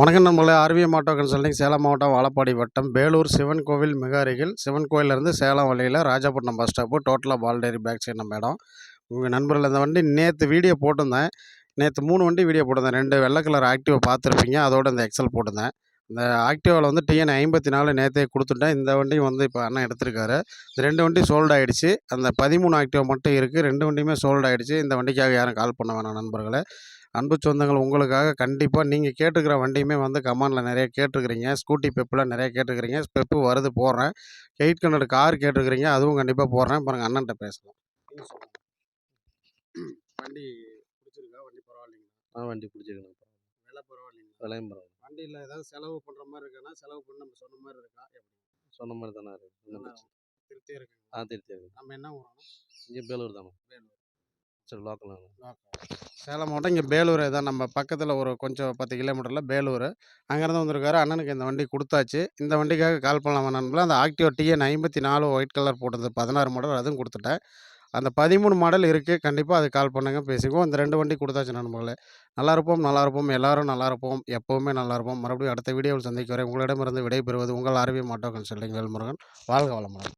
வணக்கம் நம்மளே ORVM auto consulting Salem மாவட்டம் வாழப்பாடி வட்டம். வேலூர் சிவன் கோவில் மிக அருகில். சிவன் கோயிலேருந்து சேலம் வழியில் ராஜாபட்டினம் பஸ் ஸ்டாப்பு. டோட்டலாக பால்டேரி பேக் சைடு நம்ம இடம். உங்கள் நண்பர்கள் இந்த வண்டி நேற்று வீடியோ போட்டிருந்தேன். நேற்று மூணு வண்டி வீடியோ போட்டிருந்தேன். ரெண்டு வெள்ளை கலர் ஆக்டிவா பார்த்துருப்பீங்க. அதோட இந்த எக்ஸல் போட்டிருந்தேன். இந்த ஆக்டிவாவில் வந்து டிஎன் ஐம்பத்தி நாலு நேற்றே கொடுத்துட்டேன். இந்த வண்டியும் வந்து இப்போ அண்ணன் எடுத்திருக்காரு. இந்த ரெண்டு வண்டி சோல்டு ஆகிடுச்சு அந்த பதிமூணு ஆக்டிவா மட்டும் இருக்குது ரெண்டு வண்டியுமே சோல்டு ஆகிடுச்சு இந்த வண்டிக்காக யாரும் கால் பண்ண வேணாம் நண்பர்களே. அன்பு சொந்தங்கள் உங்களுக்காக கண்டிப்பாக நீங்கள் கேட்டுக்கிற வண்டியுமே வந்து கமாண்டில் நிறைய கேட்டிருக்கிறீங்க ஸ்கூட்டி பெப்பில் நிறைய கேட்டிருக்கிறீங்க பெப்பு வருது போடுறேன். எயிட் ஹண்ட்ரட் கார் கேட்டிருக்கிறீங்க அதுவும் கண்டிப்பாக போடுறேன். பாருங்கள் அண்ணன்ட்ட பேசலாம். வண்டி பிடிச்சிருக்கா? வண்டி பரவாயில்லைங்களா? ஆ வண்டி பிடிச்சிருக்கணும் விலை பரவாயில்லைங்களா? விலையும் பரவாயில்ல. வண்டியில் ஏதாவது செலவு பண்ணுற மாதிரி இருக்கானா செலவு பண்ணி நம்ம சொன்ன மாதிரி இருக்கா? சொன்ன மாதிரி தானே இருக்கு. திருப்தியாக இருக்குங்க ஆ திருப்தி இருக்கு. நம்ம என்ன ஊரானோ இங்கே பேலூர் தானே வேலூர் சரி லோக்கல் சேலம் மாவட்டம் இங்கே பேலூர். தான் நம்ம பக்கத்தில் ஒரு கொஞ்சம் பத்து கிலோமீட்டரில் பேலூர். அங்கேருந்து வந்திருக்காரு. அண்ணனுக்கு இந்த வண்டி கொடுத்தாச்சு. இந்த வண்டிக்காக கால் பண்ணலாம் நண்பர்களே? அந்த ஆக்டிவா டிஎன் ஐம்பத்தி நாலு ஒயிட் கலர் போட்டது. பதினாறு மாடல் அதுவும் கொடுத்துட்டேன். அந்த பதிமூணு மாடல் இருக்குது கண்டிப்பாக அது கால் பண்ணுங்கள் பேசிக்குவோம். இந்த ரெண்டு வண்டி கொடுத்தாச்சு நண்பர்களே. நல்லா இருப்போம் நல்லா இருப்போம். எல்லாரும் நல்லா இருப்போம். எப்போவுமே நல்லா இருப்போம். மறுபடியும் அடுத்த வீடியோவில் சந்திக்க வரை உங்களிடமிருந்து விடைபெறுவது உங்கள் ஆர்வி மாட்டோ கன்சல்டிங் வேல்முருகன். வாழ்க வளமுடன்.